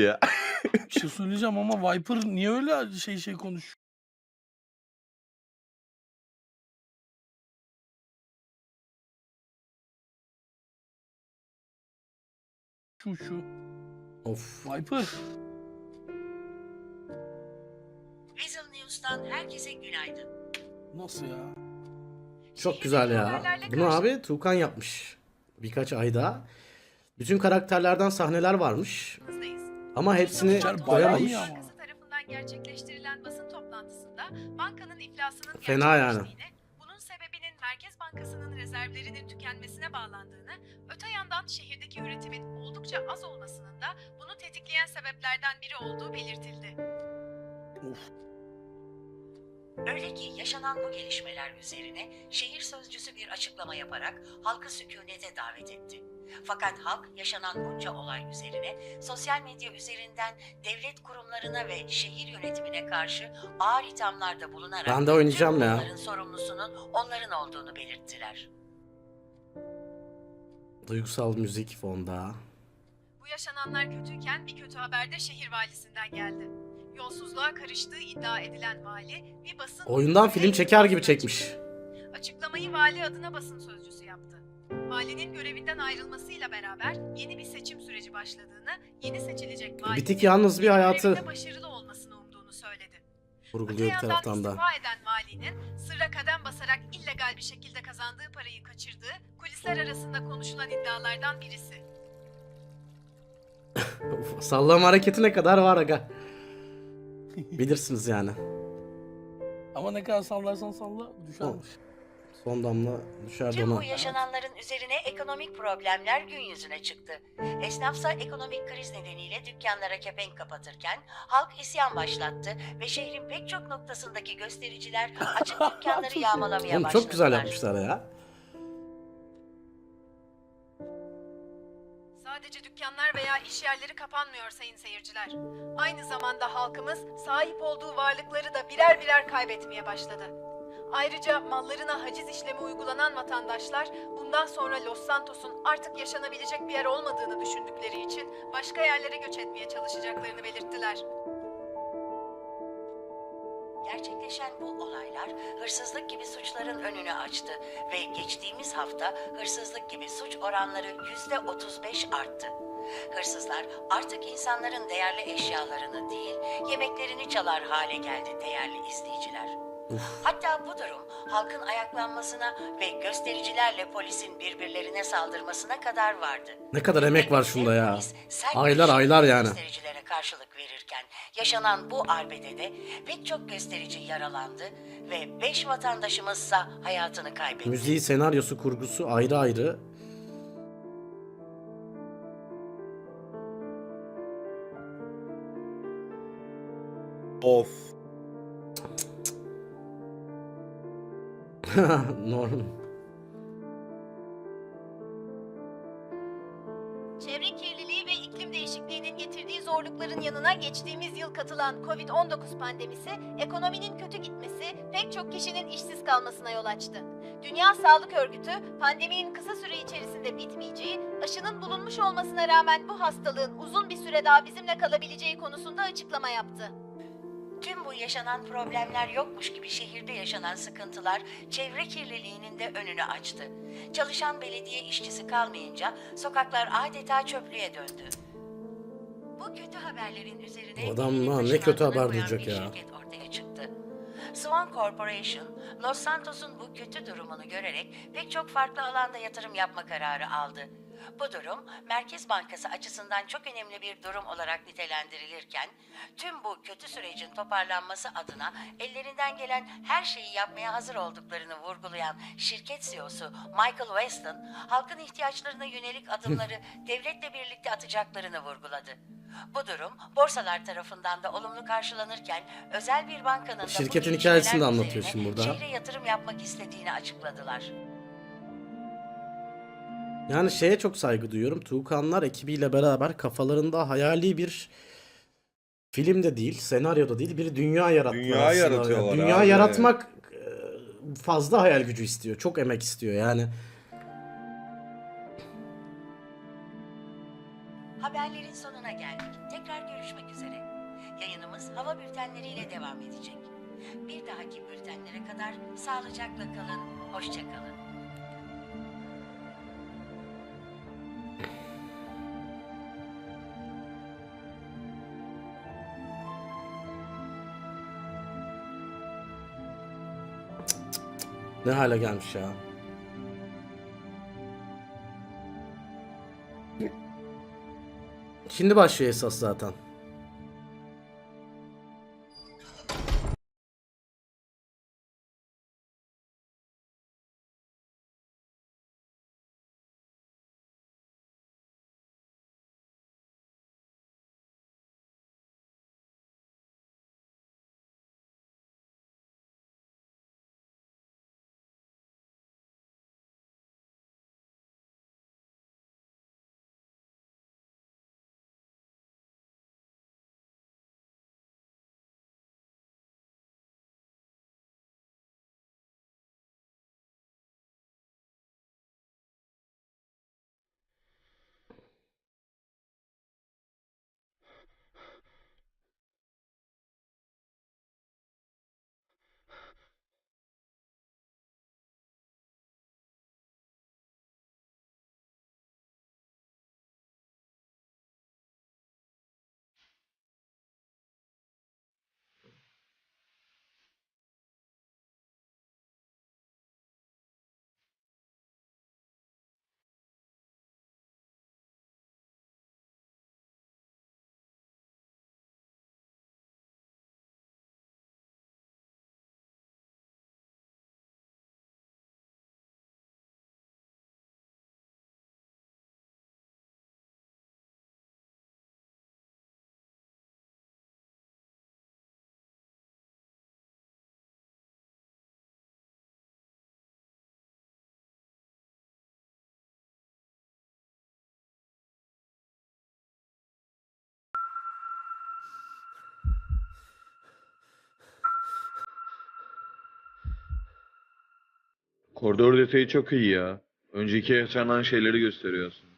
ya. Bir şey söyleyeceğim ama Viper niye öyle şey şey konuş? Şu şu. Of. Viper. Weasel News'tan herkese günaydın. Nasıl ya? Çok güzel ya. Bunu abi Tuğkan yapmış. Birkaç ayda. Bütün karakterlerden sahneler varmış. Ama hepsini Geçer, bayağı koyamamış. iyi ama. Bankası tarafından gerçekleştirilen basın toplantısında bankanın iflasının Fena yani. gerçekleştiğini, bunun sebebinin Merkez Bankası'nın rezervlerinin tükenmesine bağlandığını, öte yandan şehirdeki üretimin oldukça az olmasının da bunu tetikleyen sebeplerden biri olduğu belirtildi. Of. Öyle ki yaşanan bu gelişmeler üzerine şehir sözcüsü bir açıklama yaparak halkı sükunete davet etti. Fakat halk yaşanan bunca olay üzerine sosyal medya üzerinden devlet kurumlarına ve şehir yönetimine karşı ağır ithamlarda bulunarak Ben de oynayacağım tüm ya. bunların sorumlusunun onların olduğunu belirttiler. Duygusal müzik fonda. Bu yaşananlar kötüyken bir kötü haber de şehir valisinden geldi. Yolsuzluğa karıştığı iddia edilen vali bir basın... Oyundan film çeker gibi çekmiş. Açıklamayı vali adına basın sözcüsü yaptı. Valinin görevinden ayrılmasıyla beraber yeni bir seçim süreci başladığını, yeni seçilecek valinin Bitik yalnız bir hayatı görevinde başarılı olmasını umduğunu söyledi. Öte vurguluyor bir yandan taraftan da. istifa eden valinin sırra kadem basarak illegal bir şekilde kazandığı parayı kaçırdığı kulisler arasında konuşulan iddialardan birisi. Of, Sallama hareketi ne kadar var aga. Bilirsiniz yani. Ama ne kadar sallarsan salla düşermiş. Son damla düşer Tüm bu dona. yaşananların üzerine ekonomik problemler gün yüzüne çıktı. Esnafsa ekonomik kriz nedeniyle dükkanlara kepenk kapatırken halk isyan başlattı ve şehrin pek çok noktasındaki göstericiler açık dükkanları yağmalamaya Oğlum başladılar. çok güzel yapmışlar ya. Sadece dükkanlar veya iş yerleri kapanmıyor sayın seyirciler. Aynı zamanda halkımız sahip olduğu varlıkları da birer birer kaybetmeye başladı. Ayrıca mallarına haciz işlemi uygulanan vatandaşlar bundan sonra Los Santos'un artık yaşanabilecek bir yer olmadığını düşündükleri için başka yerlere göç etmeye çalışacaklarını belirttiler. Gerçekleşen bu olaylar hırsızlık gibi suçların önünü açtı ve geçtiğimiz hafta hırsızlık gibi suç oranları yüzde 35 arttı. Hırsızlar artık insanların değerli eşyalarını değil, yemeklerini çalar hale geldi değerli izleyiciler. Hatta bu durum halkın ayaklanmasına ve göstericilerle polisin birbirlerine saldırmasına kadar vardı. Ne kadar emek var şunda ya. Polis sert Aylar bir aylar yani. Göstericilere karşılık verirken yaşanan bu arbedede pek çok gösterici yaralandı ve 5 vatandaşımızsa hayatını kaybetti. Müziği, senaryosu, kurgusu ayrı ayrı. Of. Norm. Çevre kirliliği ve iklim değişikliğinin getirdiği zorlukların yanına geçtiğimiz yıl katılan Covid-19 pandemisi, ekonominin kötü gitmesi, pek çok kişinin işsiz kalmasına yol açtı. Dünya Sağlık Örgütü, pandeminin kısa süre içerisinde bitmeyeceği, aşının bulunmuş olmasına rağmen bu hastalığın uzun bir süre daha bizimle kalabileceği konusunda açıklama yaptı. Tüm bu yaşanan problemler yokmuş gibi şehirde yaşanan sıkıntılar çevre kirliliğinin de önünü açtı. Çalışan belediye işçisi kalmayınca sokaklar adeta çöplüğe döndü. Bu kötü haberlerin üzerine Adam lan ne kötü haber bir ya. şirket ortaya çıktı. Swan Corporation, Los Santos'un bu kötü durumunu görerek pek çok farklı alanda yatırım yapma kararı aldı. Bu durum Merkez Bankası açısından çok önemli bir durum olarak nitelendirilirken, tüm bu kötü sürecin toparlanması adına ellerinden gelen her şeyi yapmaya hazır olduklarını vurgulayan şirket CEO'su Michael Weston, halkın ihtiyaçlarına yönelik adımları devletle birlikte atacaklarını vurguladı. Bu durum borsalar tarafından da olumlu karşılanırken özel bir bankanın da bu Şirketin hikayesini de gelişmeler anlatıyor üzerine şimdi burada. Şehre yatırım yapmak istediğini açıkladılar. Yani şeye çok saygı duyuyorum. Tuğkanlar ekibiyle beraber kafalarında hayali bir film de değil, senaryo da değil, bir dünya yarattılar Dünya aslında. yaratıyorlar Dünya abi, yaratmak e, fazla hayal gücü istiyor. Çok emek istiyor yani. Haberlerin sonuna geldik. Tekrar görüşmek üzere. Yayınımız hava bültenleriyle devam edecek. Bir dahaki bültenlere kadar sağlıcakla kalın, hoşça Ne hale gelmiş ya. Şimdi başlıyor esas zaten. Koridor detayı çok iyi ya. Önceki yaşanan şeyleri gösteriyorsun.